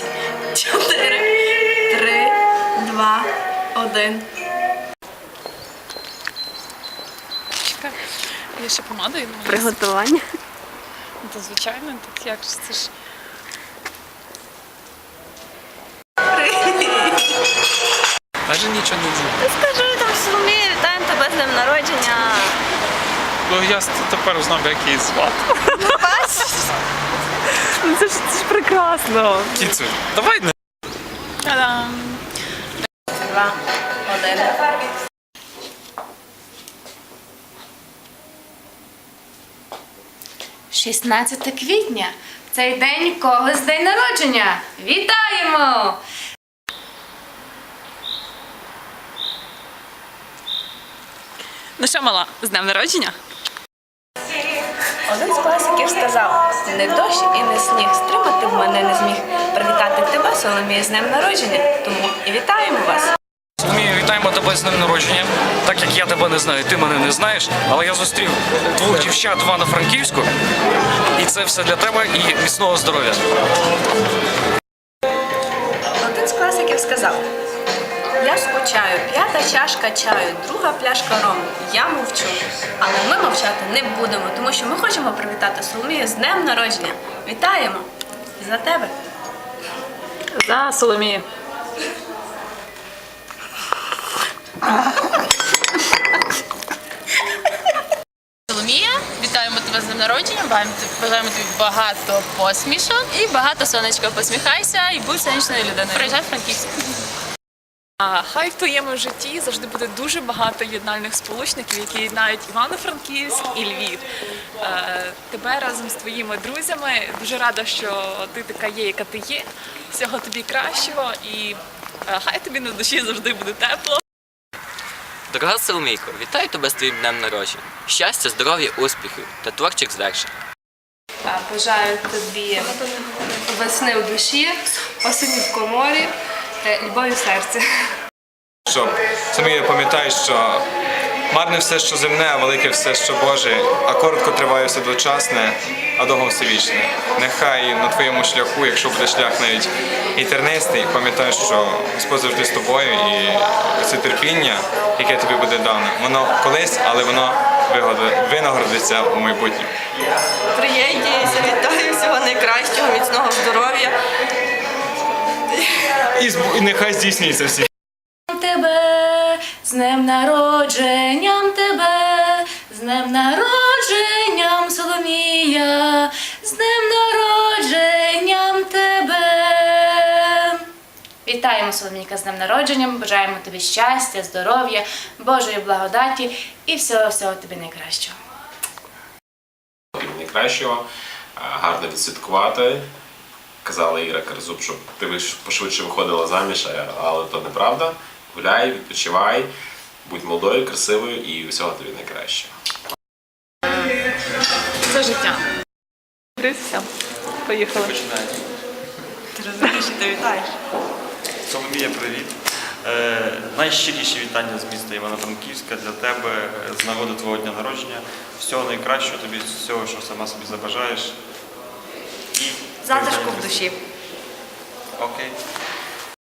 п'ять, чотири, три, два, один. Чекай, я ще помадою не Приготування. Ну, То звичайно, так як ж це ж. Каже нічого не знаю. Скажи там Соломія, вітаємо тебе з днем народження. Ну я тепер знав, як її звати. Ну це ж, це ж прекрасно. Кіцю, давай не. Та-дам! Два, один. Шістнадцяте квітня. Цей день когось день народження. Вітаємо! Ну що, мала, з днем народження? Один з класиків сказав: не дощ і не сніг, стримати б мене не зміг. Привітати тебе, Соломія, з днем народження. Тому і вітаємо вас. Соломія, вітаємо тебе з днем народження. Так як я тебе не знаю, ти мене не знаєш, але я зустрів двох дівчат в Івано-Франківську. І це все для тебе і міцного здоров'я. Один з класиків сказав: Я скучаю, п'ята чашка чаю, друга пляшка рому. Я мовчу. Але ми мовчати не будемо, тому що ми хочемо привітати Соломію з днем народження. Вітаємо! За тебе! За Соломію. Соломія, вітаємо тебе з днем народження. Бажаємо тобі- Бажаємо тобі багато посмішок і багато сонечка. Посміхайся і будь сонячною людиною. Приїжджай в Франківськ. А хай в твоєму житті завжди буде дуже багато єднальних сполучників, які єднають Івано-Франківськ і Львів. Е, тебе разом з твоїми друзями. Дуже рада, що ти така є, яка ти є. Всього тобі кращого і е, хай тобі на душі завжди буде тепло. Дорога Соломійко, вітаю тебе з твоїм днем народження. Щастя, здоров'я, успіхів та творчих звершень. Бажаю тобі весни в душі, осені в коморі, е, любові в серці. Щоб самі пам'ятай, що марне все, що земне, а велике все, що Боже, а коротко триває все дочасне, а довго все вічне. Нехай на твоєму шляху, якщо буде шлях навіть і тернистий, пам'ятай, що Господь завжди з тобою, і це терпіння, яке тобі буде дане, воно колись, але воно винагородиться у майбутньому. Приєднуюся, вітаю всього найкращого, міцного. І, нехай здійснюється всі. Тебе з днем народженням тебе, з днем народженням Соломія, з днем народженням тебе. Вітаємо, Соломійка, з днем народженням. Бажаємо тобі щастя, здоров'я, Божої благодаті і всього всього тобі найкращого. найкращого, е, гарно відсвяткувати. Казала Іра Карзуб, щоб ти пошвидше виходила заміж, але то неправда. Гуляй, відпочивай, будь молодою, красивою і всього тобі найкращого. За життя. Все, поїхали. Ти розумієш, що ти вітаєш. Соломія, привіт. Е, найщиріші вітання з міста Івано-Франківська для тебе е, з нагоди твого дня народження. Всього найкращого тобі, всього, що сама собі забажаєш. І Затишку в душі. Окей.